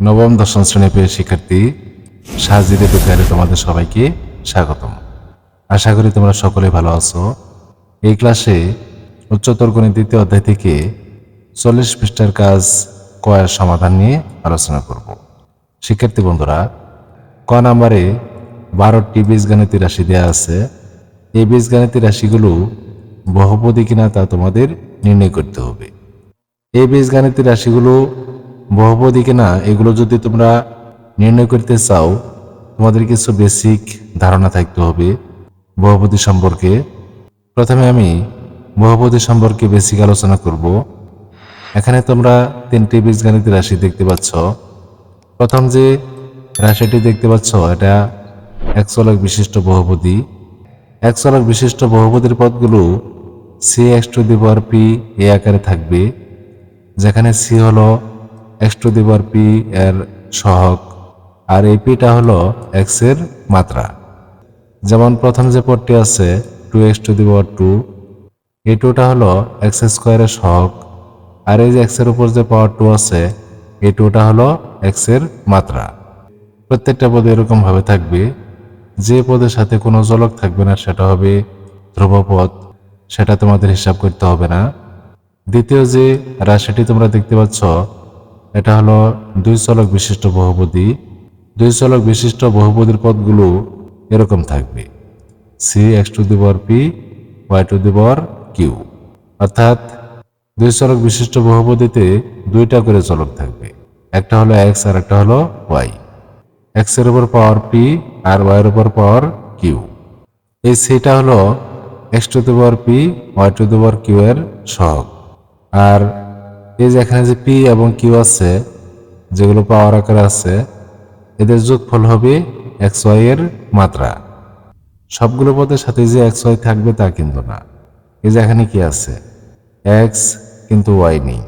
নবম, দশম শ্রেণি পেয়ে শিক্ষার্থী সাহায্যের বিদ্যালয়ে তোমাদের সবাইকে স্বাগতম। আশা করি তোমরা সকলে ভালো আছো। এই ক্লাসে উচ্চতর গণিত দ্বিতীয় অধ্যায় থেকে চল্লিশ পৃষ্ঠার কাজ কয়ের সমাধান নিয়ে আলোচনা করব। শিক্ষার্থী বন্ধুরা, ক নাম্বারে বারোটি বীজগাণিতিক রাশি দেওয়া আছে। এই বীজগাণিতিক রাশিগুলো বহুপদী কিনা তা তোমাদের নির্ণয় করতে হবে। এই বীজগাণিতিক রাশিগুলো বহুপদী কিনা এগুলো যদি তোমরা নির্ণয় করতে চাও, তোমাদের কিছু বেসিক ধারণা থাকতে হবে বহুপদী সম্পর্কে। প্রথমে আমি বহুপদী সম্পর্কে বেসিক আলোচনা করব। এখানে তোমরা তিনটি বীজগাণিতিক রাশি দেখতে পাচ্ছ। প্রথম যে রাশিটি দেখতে পাচ্ছ, এটা এক চলক বিশিষ্ট বহুপদী। এক চলক বিশিষ্ট বহুপদীর পদগুলো C X to the power P এ আকারে থাকবে, যেখানে সি হলো এক্স টু দি পি এর সহগ আর এই পিটা হলো এক্স মাত্রা। যেমন প্রথম যে পদটি আছে two X to the power two এই টুটা হলো এক্স স্কোয়ারের সহগ আর এই যে এক্সের উপর যে পাওয়ার টু আছে, এই টুটা হলো এক্সের মাত্রা। প্রত্যেকটা পদে এরকম ভাবে থাকবে। যে পদের সাথে কোনো জলক থাকবে না, সেটা হবে ধ্রুবপদ। সেটা তোমাদের হিসাব করতে হবে না। দ্বিতীয় যে রাশিটি তোমরা দেখতে পাচ্ছ এটা হলো দুই চলক বিশিষ্ট বহুপদী। দুই চলক বিশিষ্ট বহুপদীর পদগুলো এরকম থাকবে। C X to the power P Y to the power Q অর্থাৎ দুই চলক বিশিষ্ট বহুপদীতে দুইটা করে চলক থাকবে। একটা হলো এক্স আর একটা হলো ওয়াই এক্সের উপর পাওয়ার পি আর ওয়াই এর উপর পাওয়ার কিউ এই সিটা হলো X to the power P Y to the power Q এর সহগ। আর এই যে এখানে যে পি এবং কিউ আছে, যেগুলো পাওয়ার আকারে আছে, এদের যোগফল হবে এক্স ওয়াই এর মাত্রা। সবগুলো পদের সাথে যে এক্স ওয়াই থাকবে তা কিন্তু না। এই যে এখানে কি আছে? এক্স কিন্তু ওয়াই নেই।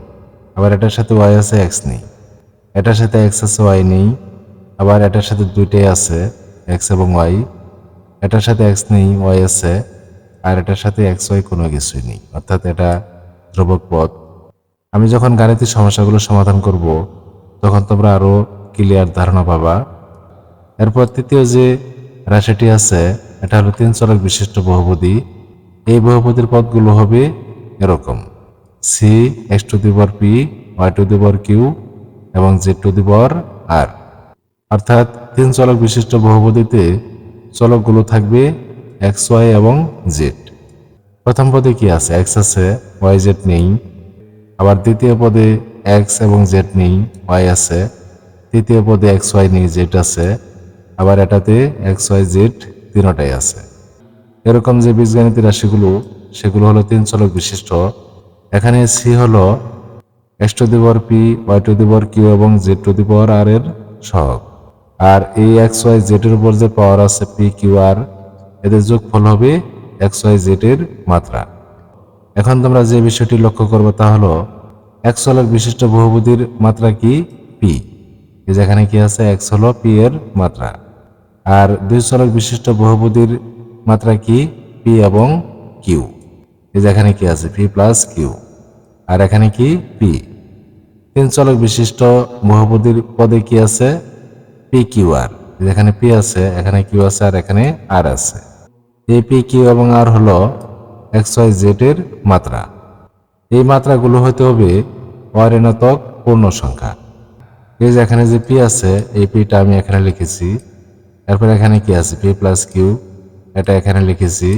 আবার এটার সাথে ওয়াই আছে এক্স নেই। এটার সাথে এক্স আছে ওয়াই নেই। আবার এটার সাথে দুইটাই আছে এক্স এবং ওয়াই এটার সাথে এক্স নেই ওয়াই আছে। আর এটার সাথে এক্স ওয়াই কোনো কিছুই নেই। অর্থাৎ এটা ধ্রুবক পদ। আমি যখন গাণিতিক সমস্যাগুলো সমাধান করব, তখন তোমরা আরও ক্লিয়ার ধারণা পাবা। এরপর তৃতীয় যে রাশিটি আছে, এটা হলো তিন চলক বিশিষ্ট বহুপদী। এই বহুপদীর পদগুলো হবে এরকম। C X to the power P Y to the power Q এবং Z to the power R অর্থাৎ তিন চলক বিশিষ্ট বহুপদীতে চলকগুলো থাকবে এক্স ওয়াই এবং জেড প্রথম পদে কি আছে? এক্স আছে ওয়াই জেড নেই। আবার দ্বিতীয় পদে এক্স এবং জেড নেই ওয়াই আছে। তৃতীয় পদে এক্স ওয়াই নেই জেড আছে। আবার এটাতে এক্স ওয়াই জেড তিনটাই আছে। এরকম যে বীজগণিতের রাশিগুলো, সেগুলো হলো তিন চলক বিশিষ্ট। এখানে সি হলো x to the power p y to the power q এবং z to the power r এর সহগ। আর এই এক্স ওয়াই জেড এর উপর যে পাওয়ার আছে পি কিউ আর এদের যোগফল হবে এক্স ওয়াই জেড এর মাত্রা। এখন তোমরা যে বিষয়টি লক্ষ্য করবে তা হলো, এক চলক বিশিষ্ট বহুপদীর মাত্রা কি? পি যেখানে কি আছে? এক্স হলো পি এর মাত্রা। আর দুই চলক বিশিষ্ট বহুপদীর মাত্রা কি? পি এবং কিউ যেখানে কি আছে? পি প্লাস কিউ আর এখানে কি? পি তিন চলক বিশিষ্ট বহুপদীর পদে কি আছে? পি কিউ আর যেখানে পি আছে, এখানে কিউ আছে, আর এখানে আর আছে। এই পি কিউ এবং আর হলো এক্স ওয়াই জেড এর মাত্রা। এই মাত্রাগুলো হতে হবে অঋণাত্মক পূর্ণ সংখ্যা এই যে এখানে যে পি আছে, এই পিটা আমি এখানে লিখেছি। এরপর এখানে কি আছে? পি প্লাস কিউ এটা এখানে লিখেছি।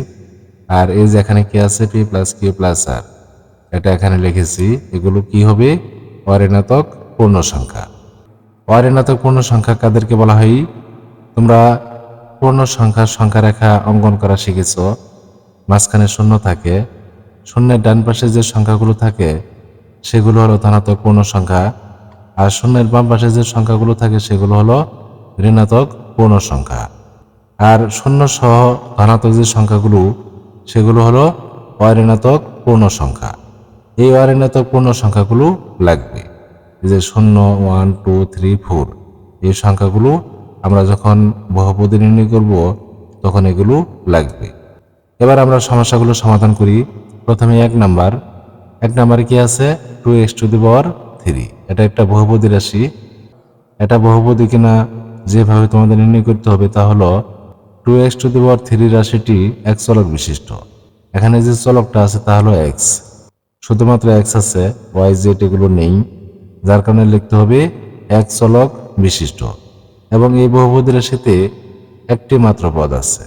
আর এই যে এখানে কি আছে? P plus q plus r এটা এখানে লিখেছি। এগুলো কি হবে? অঋণাত্মক পূর্ণ সংখ্যা অঋণাত্মক পূর্ণ সংখ্যা কাদেরকে বলা হয়? তোমরা পূর্ণ সংখ্যার সংখ্যা রেখা অঙ্কন করা শিখেছ। মাঝখানে শূন্য থাকে, শূন্যের ডান পাশে যে সংখ্যাগুলো থাকে, সেগুলো হলো ধনাত্মক পূর্ণ সংখ্যা, আর শূন্যের বাম পাশে যে সংখ্যাগুলো থাকে, সেগুলো হলো ঋণাত্মক পূর্ণ সংখ্যা। আর শূন্য সহ ধনাত্মক যে সংখ্যাগুলো, সেগুলো হলো অঋণাত্মক পূর্ণ সংখ্যা। এই অঋণাত্মক পূর্ণ সংখ্যাগুলো লাগবে। যে শূন্য, ওয়ান, টু, থ্রি, ফোর, এই সংখ্যাগুলো আমরা যখন বহুপদী নির্ণয় করব, তখন এগুলো লাগবে। এবার আমরা সমস্যাগুলো সমাধান করি। প্রথমে এক নাম্বার। এক নাম্বারে কি আছে? Two x to the power three এটা একটা বহুপদী রাশি। এটা বহুপদী কিনা যেভাবে তোমাদের নির্ণয় করতে হবে তা হলো two x to the power three রাশিটি এক চলক বিশিষ্ট। এখানে যে চলকটা আছে তা হলো এক্স শুধুমাত্র এক্স আছে ওয়াই জেড এগুলো নেই। যার কারণে লিখতে হবে এক চলক বিশিষ্ট। এবং এই বহুপদী রাশিতে একটি মাত্র পদ আছে।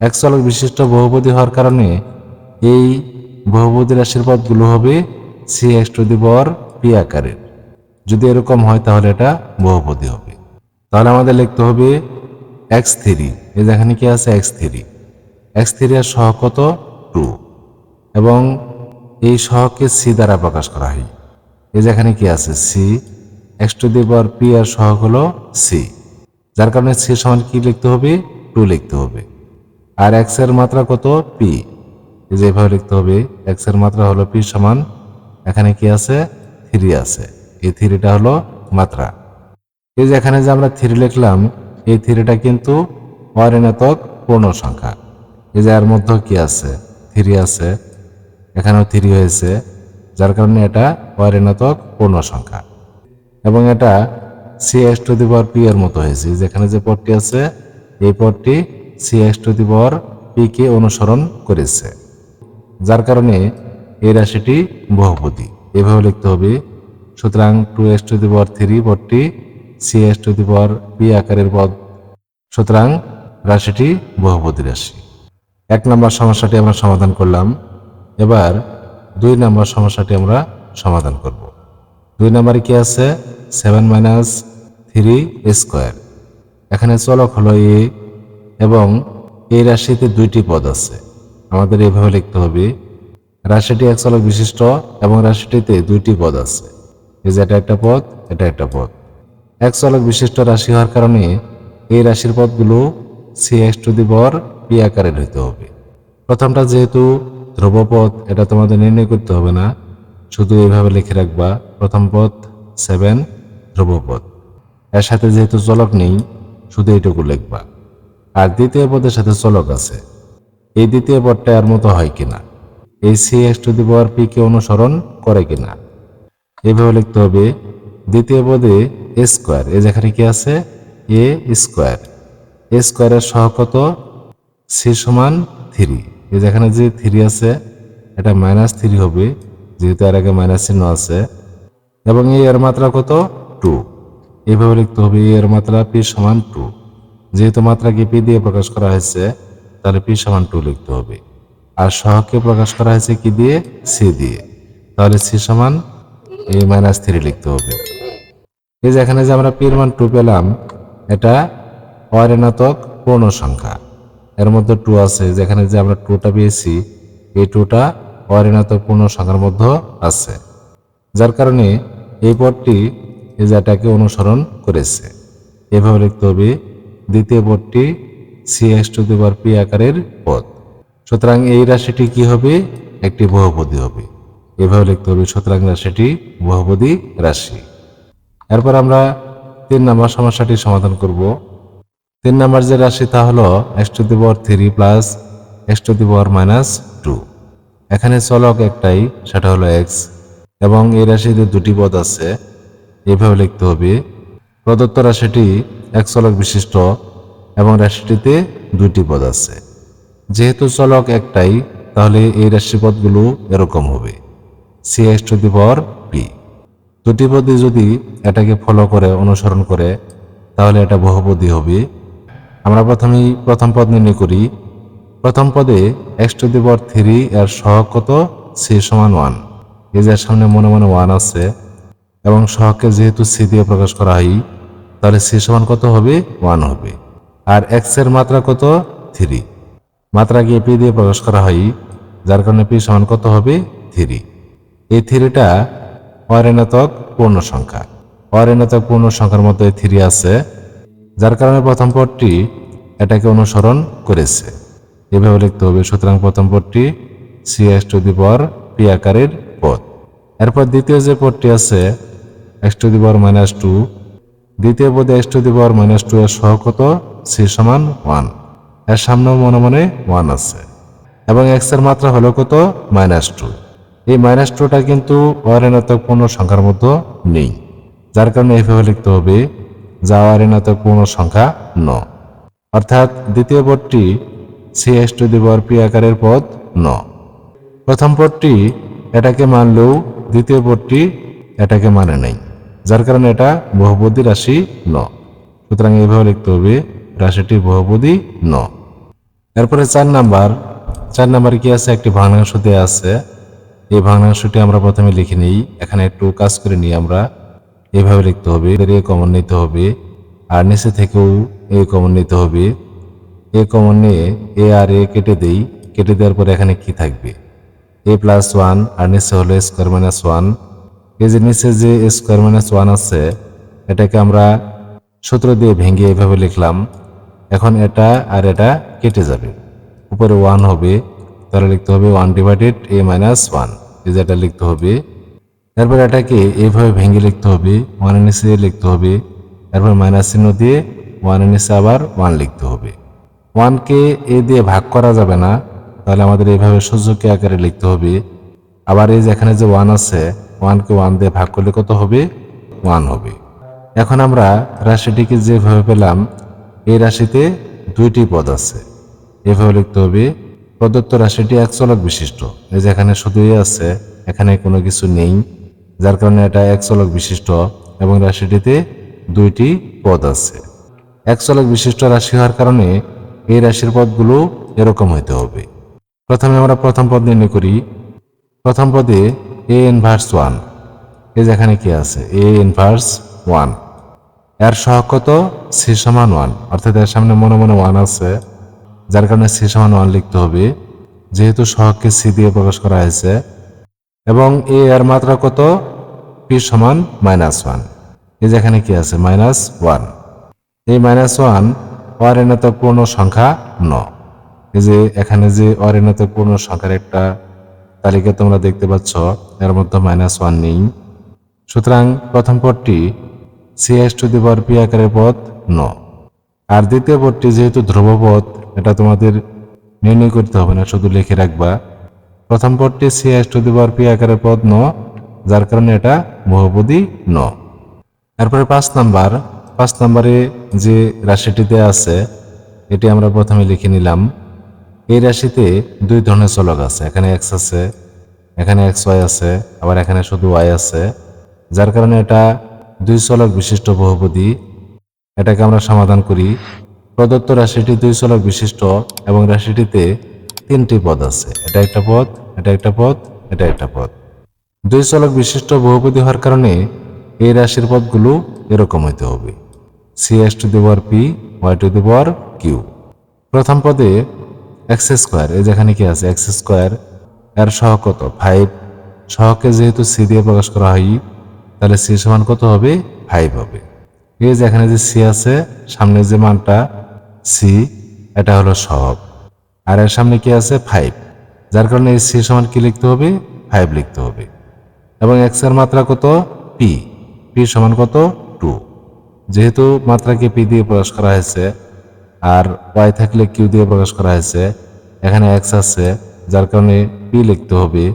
এক চলক বিশিষ্ট বহুপদী হওয়ার কারণে এই বহুপদী রাশির পদগুলো হবে c x to the power p আকারের যদি এরকম হয় তাহলে এটা বহুপদী হবে। তাহলে আমাদের লিখতে হবে এক্স থ্রি এই যেখানে কি আছে? এক্স থ্রি এক্স থ্রি এর সহ কত? টু। এবং এই সহকে সি দ্বারা প্রকাশ করা হয়। এই যেখানে কি আছে? C. X to the power p আর সহগ হলো সি। যার কারণে সি সমান কি লিখতে হবে? টু লিখতে হবে। আর এক্সের মাত্রা কত? পি এই যে এভাবে লিখতে হবে এক্সের মাত্রা হলো পি সমান, এখানে কি আছে? থ্রি আছে। এই থ্রিটা হলো মাত্রা। এই যে এখানে যে আমরা থ্রি লিখলাম, এই থ্রিটা কিন্তু অঋণাত্মক পূর্ণ সংখ্যা। এই যে এর মধ্যে কি আছে? থ্রি আছে। এখানেও থ্রি হয়েছে, যার কারণে এটা অঋণাত্মক পূর্ণ সংখ্যা। এবং এটা c x to the power p এর মতো হয়েছে। যেখানে যে পদটি আছে, এই পদটি c x to the power p কে অনুসরণ করেছে, যার কারণে এই রাশিটি বহুপদী। এভাবে লিখতে হবে, সুতরাং two x to the power three পদটি c x to the power p আকারের পদ, সুতরাং রাশিটি বহুপদী রাশি। এক নম্বর সমস্যাটি আমরা সমাধান করলাম, এবার দুই নম্বর সমস্যাটি আমরা সমাধান করব। দুই নম্বরে কি আছে? Seven minus three square. এখানে চলক হলো এ এবং এই রাশিতে দুইটি পদ আছে। আমাদের এভাবে লিখতে হবে, রাশিটি এক চলক বিশিষ্ট এবং রাশিটিতে দুইটি পদ আছে। এই যে এটা একটা পদ, এটা একটা পদ। এক চলক বিশিষ্ট রাশি হওয়ার কারণে এই রাশির পদগুলো সি এক্স টু দি বর পি আকারের হইতে হবে। প্রথমটা যেহেতু ধ্রুবপদ এটা তোমাদের নির্ণয় করতে হবে না। শুধু এইভাবে লিখে রাখবা, প্রথম পদ সেভেন ধ্রুবপদ এর সাথে যেহেতু চলক নেই, শুধু এইটুকু লিখবা। আর দ্বিতীয় পদের সাথে চলক আছে। এই দ্বিতীয় পদটা এর মতো হয় কিনা? এই c x to the power p কে অনুসরণ করে কিনা? এভাবে লিখতে হবে, দ্বিতীয় পদে এ স্কোয়ার এ যেখানে কি আছে? এ স্কোয়ার এ স্কোয়ারের সহ কত? সি সমান থ্রি এই যেখানে যে থ্রি আছে, এটা মাইনাস থ্রি হবে, যেহেতু এর আগে মাইনাস চিহ্ন আছে। এবং এই এর মাত্রা কত? টু এভাবে লিখতে হবে এই এর মাত্রা পি সমান টু যেহেতু মাত্রাকে পি দিয়ে প্রকাশ করা হয়েছে, তাহলে পি সমান টু লিখতে হবে। আর সহকে প্রকাশ করা হয়েছে কি দিয়ে? সি দিয়ে। তাহলে সি সমান এ মাইনাস থ্রি লিখতে হবে। এই যে এখানে যে আমরা পির মান টু পেলাম, এটা অঋণাত্মক পূর্ণ সংখ্যা। এর মধ্যে টু আছে। যেখানে যে আমরা টুটা পেয়েছি, এই টুটা অঋণাত্মক পূর্ণ সংখ্যার মধ্যে আছে। যার কারণে এই পদটি এই অনুসরণ করেছে। এভাবে লিখতে হবে দ্বিতীয় পদটি c x to the power p আকারের পদ। সুতরাং এই রাশিটি কি হবে? একটি বহুপদী হবে। এভাবে লিখতে হবে, সুতরাং রাশিটি বহুপদী রাশি। এরপর আমরা তিন নম্বর সমস্যাটি সমাধান করব। তিন নম্বর যে রাশি তা হলো x to the power three plus x to the power minus two এখানে চলক একটাই, সেটা হলো এক্স এবং এই রাশিতে দুটি পদ আছে। এভাবে লিখতে হবে প্রদত্ত রাশিটি এক চলক বিশিষ্ট এবং রাশিটিতে দুটি পদ আছে। যেহেতু চলক একটাই, তাহলে এই রাশিপদগুলো এরকম হবে। C x to the p. দুটি পদে যদি এটাকে ফলো করে, অনুসরণ করে, তাহলে এটা বহুপদী হবে। আমরা প্রথমেই প্রথম পদ নির্ণয় করি। প্রথম পদে x to the power three এর সহক কত? সি সমান ওয়ান। এই যে সামনে মনে মনে ওয়ান আছে এবং সহগকে যেহেতু সি দিয়ে প্রকাশ করা হয় তাহলে সি সমান কত হবে? ওয়ান হবে। আর এক্সের মাত্রা কত? থ্রি মাত্রাকে পি দিয়ে প্রকাশ করা হয়? যার কারণে পি সমান কত হবে? থ্রি এই থ্রিটা অঋণাত্মক পূর্ণ সংখ্যা অঋণাত্মক পূর্ণ সংখ্যার মধ্যে থ্রি আছে, যার কারণে প্রথম পদটি এটাকে অনুসরণ করেছে। এভাবে লিখতে হবে, সুতরাং প্রথম পদটি সি এক্স টু দি পর পি আকারের পদ। এরপর দ্বিতীয় যে পদটি আছে x to the power minus two দ্বিতীয় পদে x to the power minus two এর সহ কত? সি সমান ওয়ান। এর সামনেও মনে মনে ওয়ান আছে। এবং এক্সের মাত্রা হলো কত? Minus two. এই মাইনাস টুটা কিন্তু অঋণাত্মক পূর্ণ সংখ্যার মধ্যে নেই। যার কারণে এইভাবে লিখতে হবে যা আর ঋণাত্মক পূর্ণ সংখ্যা ন। অর্থাৎ দ্বিতীয় পদটি c x to the power p আকারের পদ ন। প্রথম পদটি এটাকে মানলেও দ্বিতীয় পদটি এটাকে মানে নাই। যার কারণে এটা বহুপদী রাশি ন। সুতরাং এইভাবে লিখতে হবে, রাশিটি বহুপদী ন। এরপরে চার নাম্বার। চার নাম্বারে কি আছে? একটি ভগ্নাংশ দেওয়া আছে। এই ভগ্নাংশটি আমরা প্রথমে লিখে নিই। এখানে একটু কাজ করে নিই আমরা। এইভাবে লিখতে হবে এ কমন নিতে হবে, আর নিচে থেকেও এ কমন নিতে হবে। এ কমন নিয়ে এ আর এ কেটে দেই। কেটে দেওয়ার পরে এখানে কি থাকবে? এ প্লাস ওয়ান, আর নিচে হলো স্কোয়ার মাইনাস ওয়ান। এই যে নিচে যে স্কোয়ার মাইনাস ওয়ান আছে, এটাকে আমরা সূত্র দিয়ে ভেঙে এভাবে লিখলাম। এখন এটা আর এটা কেটে যাবে। উপরে ওয়ান হবে, তাহলে লিখতে হবে one divided a minus one এই যে এটা লিখতে হবে। তারপর এটাকে এইভাবে ভেঙে লিখতে হবে ওয়ানের নিচে লিখতে হবে। তারপর মাইনাস চিহ্ন দিয়ে ওয়ানের নিচে আবার ওয়ান লিখতে হবে। ওয়ানকে এ দিয়ে ভাগ করা যাবে না, তাহলে আমাদের এইভাবে সূচকীয় আকারে লিখতে হবে। আবার এই যে এখানে যে ওয়ান আছে ওয়ানকে ওয়ান দিয়ে ভাগ করলে কত হবে? ওয়ান হবে। এখন আমরা রাশিটিকে যেভাবে পেলাম, এই রাশিতে দুইটি পদ আছে। এভাবে লিখতে হবে, প্রদত্ত রাশিটি এক চলক বিশিষ্ট। এই যে এখানে শুধু আছে, এখানে কোনো কিছু নেই, যার কারণে এটা এক চলক বিশিষ্ট এবং রাশিটিতে দুইটি পদ আছে। এক চলক বিশিষ্ট রাশি হওয়ার কারণে এই রাশির পদগুলো এরকম হইতে হবে। প্রথমে আমরা প্রথম পদ নির্ণয় করি। প্রথম পদে এ ইনভার্স ওয়ান এই যে এখানে কি আছে? এ ইনভার্স ওয়ানের সহগ কত? সি সমান ওয়ান অর্থাৎ এর সামনে মনে মনে ওয়ান আছে। যার কারণে সি সমান ওয়ান লিখতে হবে। যেহেতু সহগকে সি দিয়ে প্রকাশ করা হয়েছে। এবং এ এর মাত্রা কত? পি সমান মাইনাস ওয়ান এই যেখানে কি আছে? মাইনাস ওয়ান এই মাইনাস ওয়ান অরিণাত্মক পূর্ণ সংখ্যা ন। এই যে এখানে যে অরিণাত্মক পূর্ণ সংখ্যার একটা তালিকা তোমরা দেখতে পাচ্ছ, এর মধ্যে মাইনাস ওয়ান নেই। সুতরাং প্রথম পদটি c x to the power p আকারের পদ ন। আর দ্বিতীয় পদটি যেহেতু ধ্রুবপদ এটা তোমাদের নির্ণয় করতে হবে না, শুধু লিখে রাখবা। প্রথম পদটি c x to the power p আকারের পদ ন, যার কারণে এটা বহুপদী ন। এরপরে পাঁচ নাম্বার, পাঁচ নাম্বারে যে রাশিটিতে আছে, এটি আমরা প্রথমে লিখে নিলাম। এই রাশিতে দুই ধরনের চলক আছে। এখানে এক্স আছে, এখানে এক্স ওয়াই আছে, আবার এখানে শুধু ওয়াই আছে। যার কারণে এটা দুই চলক বিশিষ্ট বহুপদী। এটাকে আমরা সমাধান করি। প্রদত্ত রাশিটি দুই চলক বিশিষ্ট এবং রাশিটিতে তিনটি পদ আছে। এটা একটা পদ, এটা একটা পদ, এটা একটা পদ। দুই চলক বিশিষ্ট বহুপদী হওয়ার কারণে এই রাশির পদগুলো এরকম হইতে হবে। C x to the p y to the q প্রথম পদে এক্স স্কোয়ার এই যেখানে কি আছে এক্স স্কোয়ার এর সহগ কত? ফাইভ সহগকে যেহেতু সি দিয়ে প্রকাশ করা হয়, তাহলে সি সমান কত হবে? ফাইভ হবে। এই যে এখানে যে সি আছে, সামনে যে মানটা সি এটা হলো সহগ। আর এর সামনে কি আছে? ফাইভ যার কারণে এই সি সমান কি লিখতে হবে? ফাইভ লিখতে হবে। এবং এক্সের মাত্রা কত? পি পি সমান কত? টু যেহেতু মাত্রাকে পি দিয়ে প্রকাশ করা হয়েছে আর ওয়াই থাকলে কিউ দিয়ে প্রকাশ করা হয়েছে। এখানে এক্স আছে, যার কারণে পি লিখতে হবে।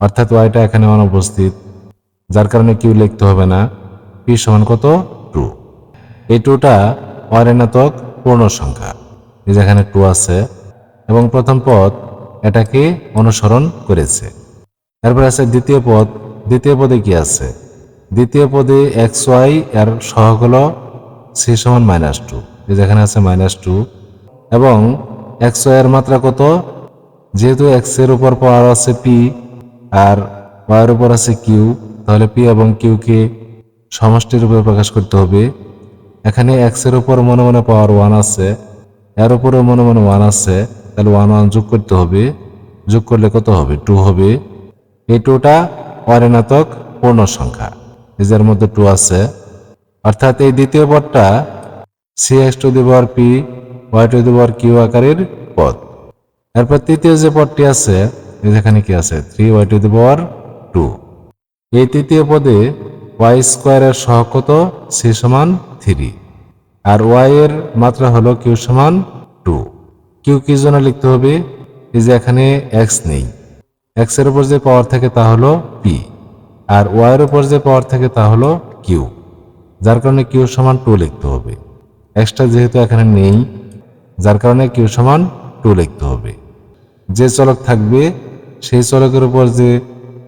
অর্থাৎ ওয়াইটা এখানে অনুপস্থিত, যার কারণে কিউ লিখতে হবে না। পি সমান কত? টু এই টুটা অরেণাত্মক পূর্ণ সংখ্যা। এই যেখানে টু আছে। এবং প্রথম পদ এটাকে অনুসরণ করেছে। তারপরে আছে দ্বিতীয় পদ। দ্বিতীয় পদে কি আছে? দ্বিতীয় পদে এক্স ওয়াই এর সহগ হলো সি সমান মাইনাস টু যেখানে আছে মাইনাস টু এবং ওয়াই এর মাত্রা কত? যেহেতু এক্সের উপর পাওয়ার আছে পি আর ওয়াই এর উপর আছে কিউ তাহলে পি এবং কিউ কে সমষ্টির উপরে প্রকাশ করতে হবে। এখানে এক্সের উপর মনে মনে পাওয়ার ওয়ান আছে, এর উপরে মনে মনে ওয়ান আছে, তাহলে ওয়ান ওয়ান যোগ করতে হবে। যোগ করলে কত হবে? টু হবে। এই টুটা অরেণাত্মক পূর্ণ সংখ্যা। এদের মধ্যে টু আছে। অর্থাৎ এই দ্বিতীয় পদটা c x to the power p y to the power q আকারের পদ। এরপর তৃতীয় যে পদটি আছে, এই যেখানে কি আছে? Three y to the power two. এই তৃতীয় পদে ওয়াই স্কোয়ারের সহগ কত? সি সমান থ্রি। আর ওয়াই এর মাত্রা হলো কিউ সমান টু। কিউ কি জন্য লিখতে হবে? এই যে এখানে এক্স নেই। এক্সের উপর যে পাওয়ার থাকে তা হলো পি আর ওয়াই এর উপর যে পাওয়ার থাকে তা হলো কিউ যার কারণে কিউ সমান টু লিখতে হবে। এক্সট্রা যেহেতু এখানে নেই, যার কারণে কিউ সমান টু লিখতে হবে। যে চলক থাকবে, সেই চলকের উপর যে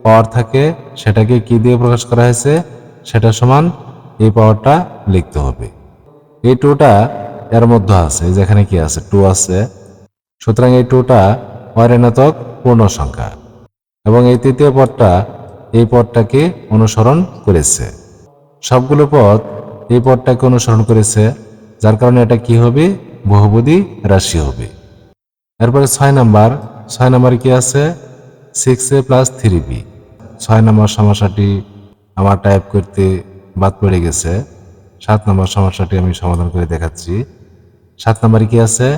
পাওয়ার থাকে, সেটাকে কি দিয়ে প্রকাশ করা হয়েছে? সেটা সমান এই পাওয়ারটা লিখতে হবে। এই টুটা এর মধ্যে আছে, যেখানে কি আছে? টু আছে। সুতরাং এই টুটা অঋণাত্মক পূর্ণ সংখ্যা এবং এই তৃতীয় পদটা এই পদটাকে অনুসরণ করেছে। সবগুলো পদ এই পদটাকে অনুসরণ করেছে। যার কারণে এটা কি হবে? বহুপদী রাশি হবে। এরপরে ছয় নাম্বার ছয় নাম্বার কি আছে? Six a plus three b ছয় নম্বর সমস্যাটি আমার টাইপ করতে বাদ পড়ে গেছে। সাত নম্বর সমস্যাটি আমি সমাধান করে দেখাচ্ছি। সাত নম্বরে কি আছে?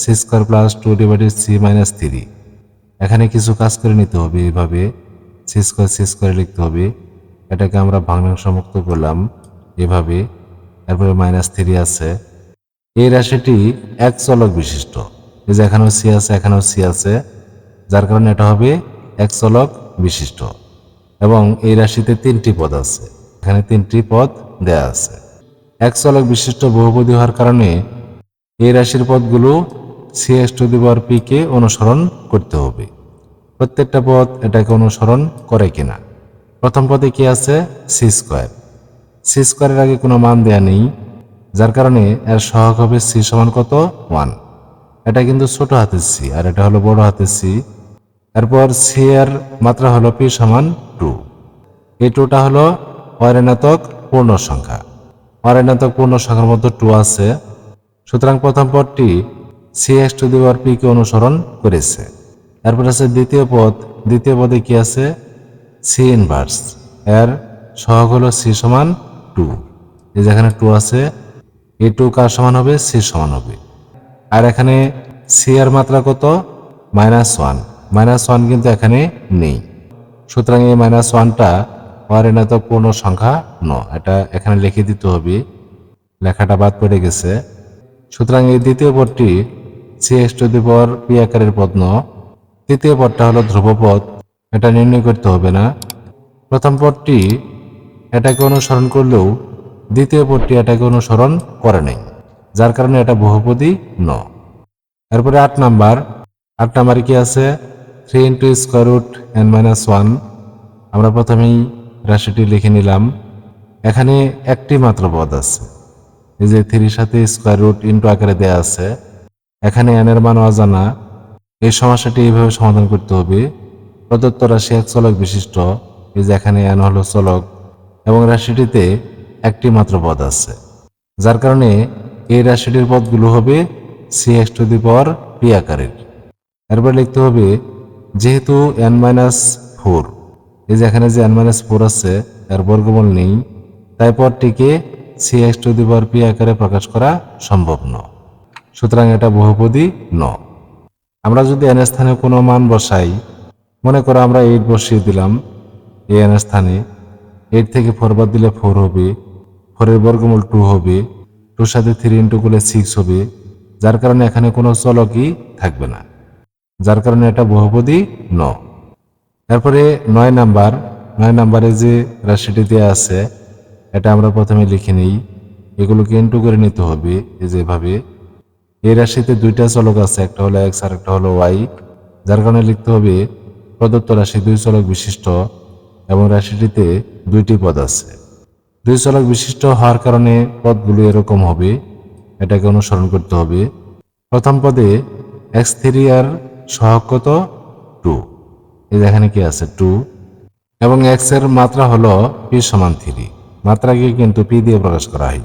C square plus two divided c minus three এখানে কিছু কাজ করে নিতে হবে এইভাবে। সি স্কোয়ার সি স্কোয়ার লিখতে হবে। এটাকে আমরা ভাঙাংশ মুক্ত করলাম এভাবে এরপরে মাইনাস থ্রি আছে। এই রাশিটি এক চলক বিশিষ্ট। এই যে এখানেও সি আছে, এখানেও সি আছে, যার কারণে এটা হবে এক চলক বিশিষ্ট। এবং এই রাশিতে তিনটি পদ আছে, এখানে তিনটি পদ দেয়া আছে। এক চলক বিশিষ্ট বহুপদী হওয়ার কারণে এই রাশির পদগুলো c x to the power p কে অনুসরণ করতে হবে। প্রত্যেকটা পদ এটাকে অনুসরণ করে কিনা। প্রথম পদে কি আছে? সি স্কোয়ার সি স্কোয়ারের আগে কোনো মান দেয়া নেই। যার কারণে এর সহগ হবে সি সমান কত? ওয়ান। এটা কিন্তু ছোট হাতের সি, আর এটা হলো বড় হাতের সি। এরপর সি এর মাত্রা হলো পি সমান টু। এই টুটা হলো অঋণাত্মক পূর্ণ সংখ্যা অঋণাত্মক পূর্ণ সংখ্যার মধ্যে টু আছে। সুতরাং প্রথম পদটি c x to the power p কে অনুসরণ করেছে। এরপর আছে দ্বিতীয় পদ। দ্বিতীয় পদে কি আছে? C inverse. এর সহগ হলো সি সমান টু। এই যেখানে টু আছে এই টু কার সমান হবে? সি সমান হবে। আর এখানে সি এর মাত্রা কত? Minus one. মাইনাস ওয়ান কিন্তু এখানে নেই। সুতরাং এই মাইনাস ওয়ানটা অঋণাত্মক পূর্ণ সংখ্যা ন এটা এখানে লিখে দিতে হবে। লেখাটা বাদ পড়ে গেছে। সুতরাং এই দ্বিতীয় পদটি c x to the power p আকারের পদ ন তৃতীয় পদটা হলো ধ্রুবপদ। এটা নির্ণয় করতে হবে না। প্রথম পদটি এটাকে অনুসরণ করলেও দ্বিতীয় পদটি এটাকে অনুসরণ করে নাই, যার কারণে এটা বহুপদী ন। এরপরে আট নাম্বার, আট নাম্বারে কি আছে? Three into square root n minus one আমরা প্রথমেই রাশিটি লিখে নিলাম। এখানে একটি মাত্র পদ আছে। এই যে থ্রির সাথে স্কোয়ার রুট ইন্টু আকারে দেয়া আছে, এখানে এনের মান অজানা। এই সমস্যাটি এইভাবে সমাধান করতে হবে। প্রদত্ত রাশি এক চলক বিশিষ্ট। এই যে এখানে এন হলো চলক। এবং রাশিটিতে একটি মাত্র পদ আছে। যার কারণে এই রাশিটির পদগুলো হবে c x to the power p আকারের। এরপর লিখতে হবে, যেহেতু এন মাইনাস ফোর এই যে এখানে যে এন মাইনাস ফোর আছে, এর বর্গমূল নেই, তাই পদটিকে c x to the power p আকারে প্রকাশ করা সম্ভব নয়। সুতরাং এটা বহুপদী ন আমরা যদি এন স্থানে কোনো মান বসাই, মনে করো আমরা এইট বসিয়ে দিলাম, এই এন স্থানে এইট থেকে ফোর বাদ দিলে ফোর হবে ফোরের বর্গমূল টু হবে, টুর সাথে থ্রি ইন্টু করলে সিক্স হবে, যার কারণে এখানে কোনো চলকই থাকবে না। যার কারণে এটা বহুপদী ন তারপরে নয় নাম্বার, নয় নাম্বারে যে রাশিটি দেওয়া আছে, এটা আমরা প্রথমে লিখে নিই। এগুলোকে ইন্টু করে নিতে হবে, এই যেভাবে এই রাশিতে দুইটা চলক আছে, একটা হলো এক্স আর একটা হলো ওয়াই যার কারণে লিখতে হবে, প্রদত্ত রাশি দুই চলক বিশিষ্ট, এবং রাশিটিতে দুইটি পদ আছে। দুই চলক বিশিষ্ট হওয়ার কারণে পদগুলো এরকম হবে। এটাকে অনুসরণ করতে হবে। প্রথম পদে এক্স থ্রি আর সহগ কত? টু। এই এখানে কি আছে? টু। এবং এক্সের মাত্রা হলো পি সমান থ্রি। মাত্রাকে কিন্তু পি দিয়ে প্রকাশ করা হয়।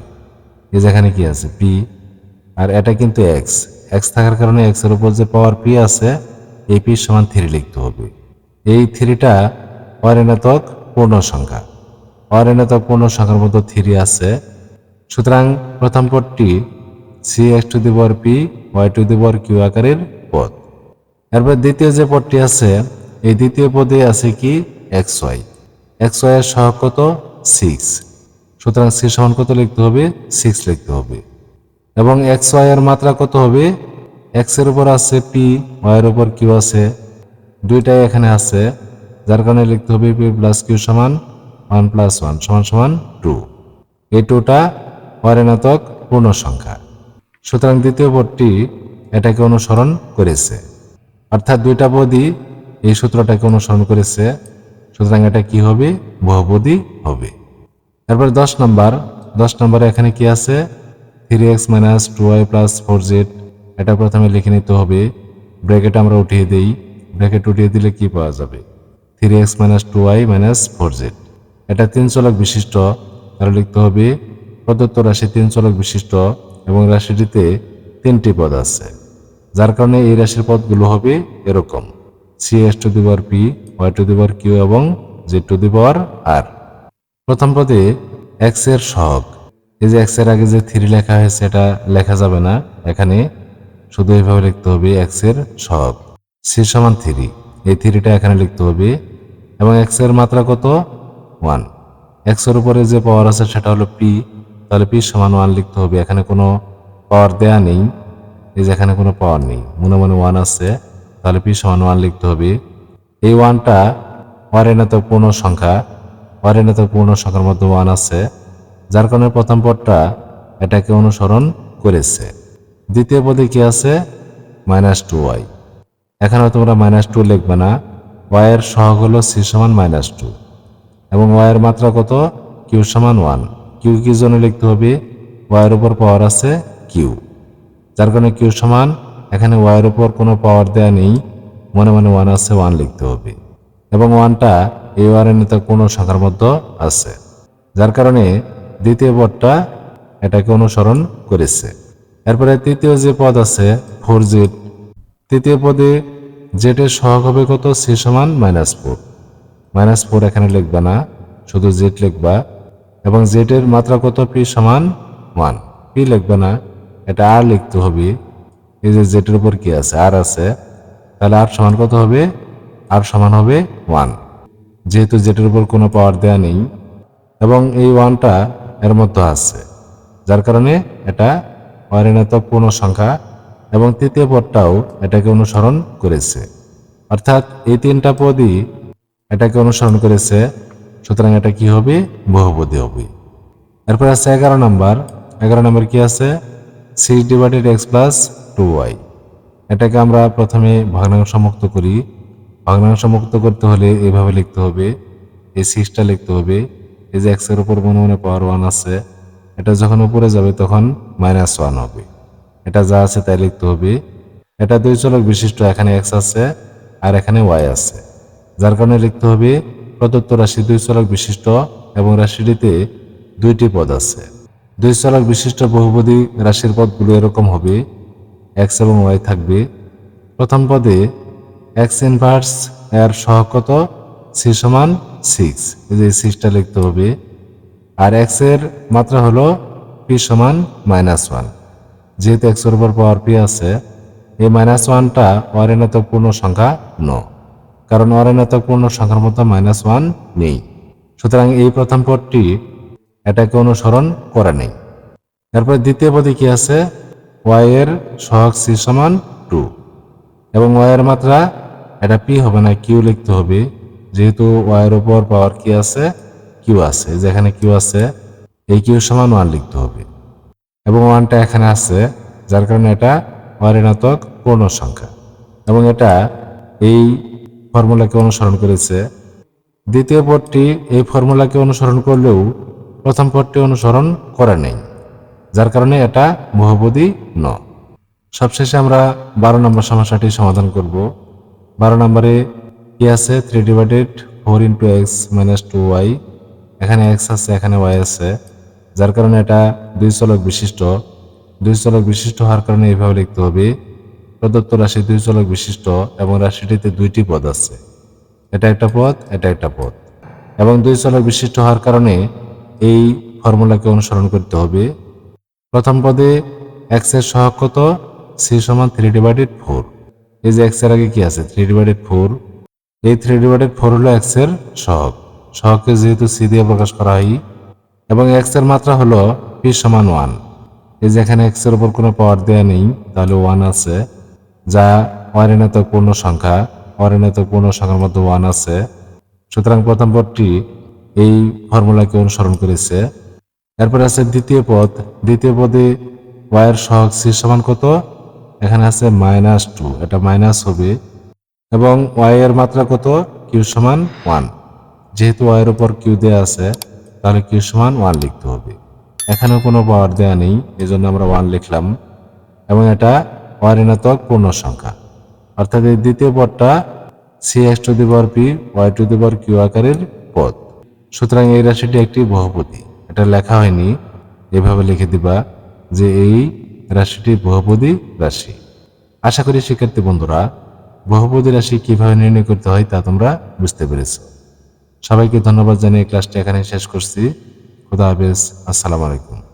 এই যেখানে কি আছে? পি। আর এটা কিন্তু এক্স। এক্স থাকার কারণে এক্সের উপর যে পাওয়ার পি আছে, এই পি সমান থ্রি লিখতে হবে। এই থ্রিটা অঋণাত্মক পূর্ণ সংখ্যা অঋণাত্মক পূর্ণ সংখ্যার মধ্যে থ্রি আছে। সুতরাং প্রথম পদটি c x to the power p y to the power q আকারের পদ। এরপর দ্বিতীয় যে পদটি আছে, এই দ্বিতীয় পদে আছে কি? এক্স ওয়াই এক্স ওয়াই এর সহগ কত? সিক্স সুতরাং সি সমান কত লিখতে হবে? সিক্স লিখতে হবে। এবং এক্স ওয়াই এর মাত্রা কত হবে? এক্সের উপর আছে পি ওয়াই এর উপর কিউ আছে। দুইটাই এখানে আছে। যার কারণে লিখতে হবে পি প্লাস কিউ সমান ওয়ান প্লাস ওয়ান সমান সমান টু এই টুটা অরেনাতক পূর্ণ সংখ্যা সুতরাং দ্বিতীয় পদটি এটাকে অনুসরণ করেছে। অর্থাৎ দুইটা পদই এই সূত্রটাকে অনুসরণ করেছে। সুতরাং এটা কি হবে? বহুপদী হবে। এরপর দশ নম্বর। দশ নম্বরে এখানে কি আছে? Three x minus two y plus four z এটা প্রথমে লিখে নিতে হবে। ব্র্যাকেট আমরা উঠিয়ে দিই। ব্র্যাকেট উঠিয়ে দিলে কি পাওয়া যাবে? Three x minus two y minus four z এটা তিন চলক বিশিষ্ট। তাহলে লিখতে হবে প্রদত্ত রাশি তিন চলক বিশিষ্ট এবং রাশিটিতে তিনটি পদ আছে। যার কারণে এই রাশির পদগুলো হবে এরকম। C x to the power p y to the power q এবং z to the power r প্রথম পদে এক্সের সহগ। এই যে এক্সের আগে যে থ্রি লেখা হয়েছে, এটা লেখা যাবে না। এখানে শুধু এইভাবে লিখতে হবে এক্সের সহগ। সি সমান থ্রি এই থ্রিটা এখানে লিখতে হবে। এবং এক্সের মাত্রা কত? ওয়ান। এক্সের উপরে যে পাওয়ার আছে সেটা হলো পি তাহলে পি সমান ওয়ান লিখতে হবে। এখানে কোনো পাওয়ার দেয়া নেই। এই যে এখানে কোনো পাওয়ার নেই। মনে মনে ওয়ান আছে। তাহলে পি সমান ওয়ান লিখতে হবে। এই ওয়ানটা অরেনাতক পূর্ণ সংখ্যা। অরেনাতক পূর্ণ সংখ্যার মধ্যে ওয়ান আছে। যার কারণে প্রথম পদটা এটাকে অনুসরণ করেছে। দ্বিতীয় পদে কি আছে? মাইনাস টু ওয়াই এখানে তোমরা মাইনাস টু লিখবে না। ওয়াইয়ের সহগ হলো সি সমান মাইনাস টু এবং ওয়াইয়ের মাত্রা কত? কিউ সমান ওয়ান। কিউ কি জন্য লিখতে হবে? ওয়াইয়ের উপর পাওয়ার আছে কিউ। যার কারণে কিউ সমান, এখানে ওয়াইয়ের উপর কোনো পাওয়ার দেয়া নেই। মনে মনে ওয়ান আছে ওয়ান লিখতে হবে। এবং ওয়ানটা এই ওয়ারের নেতা কোনো সংখ্যার মধ্যে আছে। যার কারণে দ্বিতীয় পদটা এটাকে অনুসরণ করেছে। এরপরে তৃতীয় যে পদ আছে ফোর জেড তৃতীয় পদে জেটের সহগ হবে কত? সি সমান মাইনাস ফোর মাইনাস ফোর এখানে লিখবা না, শুধু জেড লিখবা, এবং জেটের মাত্রা কত? পি সমান ওয়ান পি লিখবে না, এটা আর লিখতে হবে। এই যে জেটের উপর কি আছে? আর আছে। তাহলে আর সমান কত হবে? আর সমান হবে ওয়ান যেহেতু জেটের উপর কোনো পাওয়ার দেয়া নেই, এবং এই ওয়ানটা এর মধ্যে আছে, যার কারণে এটা অরিণাত্মক পূর্ণ সংখ্যা এবং তৃতীয় পদটাও এটাকে অনুসরণ করেছে। অর্থাৎ এই তিনটা পদই এটাকে অনুসরণ করেছে, সুতরাং এটা কি হবে? বহুপদী হবে। এরপর আছে এগারো নম্বর। এগারো নম্বর কি আছে? Six divided x plus two y এটাকে আমরা প্রথমে ভগ্নাংশ মুক্ত করি। ভগ্নাংশ মুক্ত করতে হলে এভাবে লিখতে হবে। এই সিক্সটা লিখতে হবে। এই যে এক্সের উপর মনে মনে পাওয়ার ওয়ান আছে, এটা যখন উপরে যাবে তখন মাইনাস ওয়ান হবে। এটা যা আছে তাই লিখতে হবে। এটা দুই চলক বিশিষ্ট, এখানে এক্স আছে আর এখানে ওয়াই আছে। যার কারণে লিখতে হবে প্রদত্ত রাশি দুই চলক বিশিষ্ট এবং রাশিটিতে দুইটি পদ আছে। দুই চলক বিশিষ্ট বহুপদী রাশির পদগুলো এরকম হবে, এক্স এবং ওয়াই থাকবে। প্রথম পদে এক্স ইনভার্স এর সহগ কত? সি সমান সিক্স। এই যে সিক্সটা লিখতে হবে। আর এক্সের মাত্রা হলো পি সমান মাইনাস ওয়ান। যেহেতু এক্সের উপর পাওয়ার পি আছে, এই মাইনাস ওয়ানটা অরেনাতক পূর্ণ সংখ্যা ন কারণ অরেনাতক পূর্ণ সংখ্যার মতো মাইনাস ওয়ান নেই। সুতরাং এই প্রথম পদটি এটাকে অনুসরণ করে নেই। এরপর দ্বিতীয় পদে কি আছে? ওয়াই এর সহগ সি সমান টু এবং ওয়াই এর মাত্রা এটা পি হবে না কিউ লিখতে হবে। যেহেতু ওয়াই এর উপর পাওয়ার কি আছে? কিউ আছে। যেখানে কিউ আছে, এই কিউ সমান ওয়ান লিখতে হবে। এবং ওয়ানটা এখানে আছে, যার কারণে এটা অরিণাত্মক পূর্ণ সংখ্যা। এবং এটা এই ফর্মুলাকে অনুসরণ করেছে। দ্বিতীয় পদটি এই ফর্মুলাকে অনুসরণ করলেও প্রথম পদটি অনুসরণ করে নেই, যার কারণে এটা বহুপদী ন সবশেষে আমরা বারো নম্বর সমস্যাটি সমাধান করব। বারো নম্বরে কি আছে? Three divided four into x minus two y এখানে এক্স আছে, এখানে ওয়াই আছে, যার কারণে এটা দুই চলক বিশিষ্ট। দুই চলক বিশিষ্ট হওয়ার কারণে এইভাবে লিখতে হবে। প্রদত্ত রাশি দুই চলক বিশিষ্ট এবং রাশিটিতে দুইটি পদ আছে। এটা একটা পদ, এটা একটা পদ। এবং দুই চলক বিশিষ্ট হওয়ার কারণে এই ফর্মুলাকে অনুসরণ করতে হবে। প্রথম পদে এক্সের সহগ কত? সি সমান থ্রি ডিভাইডেড ফোর এই যে এক্সের আগে কি আছে? থ্রি ডিভাইডেড ফোর এই থ্রি ডিভাইডেড ফোর হলো এক্সের সহগ। সহগকে যেহেতু সি দিয়ে প্রকাশ করা হয়, এবং এক্সের মাত্রা হলো পি সমান ওয়ান এই যে এখানে এক্সের উপর কোনো পাওয়ার দেওয়া নেই, তাহলে ওয়ান আছে। যা অরিণাত্মক পূর্ণ সংখ্যা অরিণাত্মক পূর্ণ সংখ্যার মধ্যে ওয়ান আছে। সুতরাং প্রথম পদটি এই ফর্মুলাকে অনুসরণ করেছে। এরপর আছে দ্বিতীয় পদ। দ্বিতীয় পদে ওয়াইয়ের সহগ সি সমান কত? এখানে আছে মাইনাস টু এটা মাইনাস হবে। এবং ওয়াইয়ের মাত্রা কত? কিউ সমান ওয়ান যেহেতু ওয়াইয়ের উপর কিউ দেওয়া আছে, তাহলে কিউ সমান ওয়ান লিখতে হবে। এখানেও কোনো পাওয়ার দেওয়া নেই, এজন্য আমরা ওয়ান লিখলাম। এবং এটা ওয়ার ঋণাত্মক পূর্ণ সংখ্যা অর্থাৎ এই দ্বিতীয় পদটা c x to the power p y to the power q আকারের পদ। সুতরাং এই রাশিটি একটি বহুপদী। এটা লেখা হয়নি, এভাবে লিখে দিবা যে এই রাশিটি বহুপদী রাশি। আশা করি শিক্ষার্থী বন্ধুরা, বহুপদী রাশি কীভাবে নির্ণয় করতে হয় তা তোমরা বুঝতে পেরেছ। সবাইকে ধন্যবাদ জানিয়ে ক্লাসটি এখানে শেষ করছি। খুদা হাফেজ, আসসালামু আলাইকুম।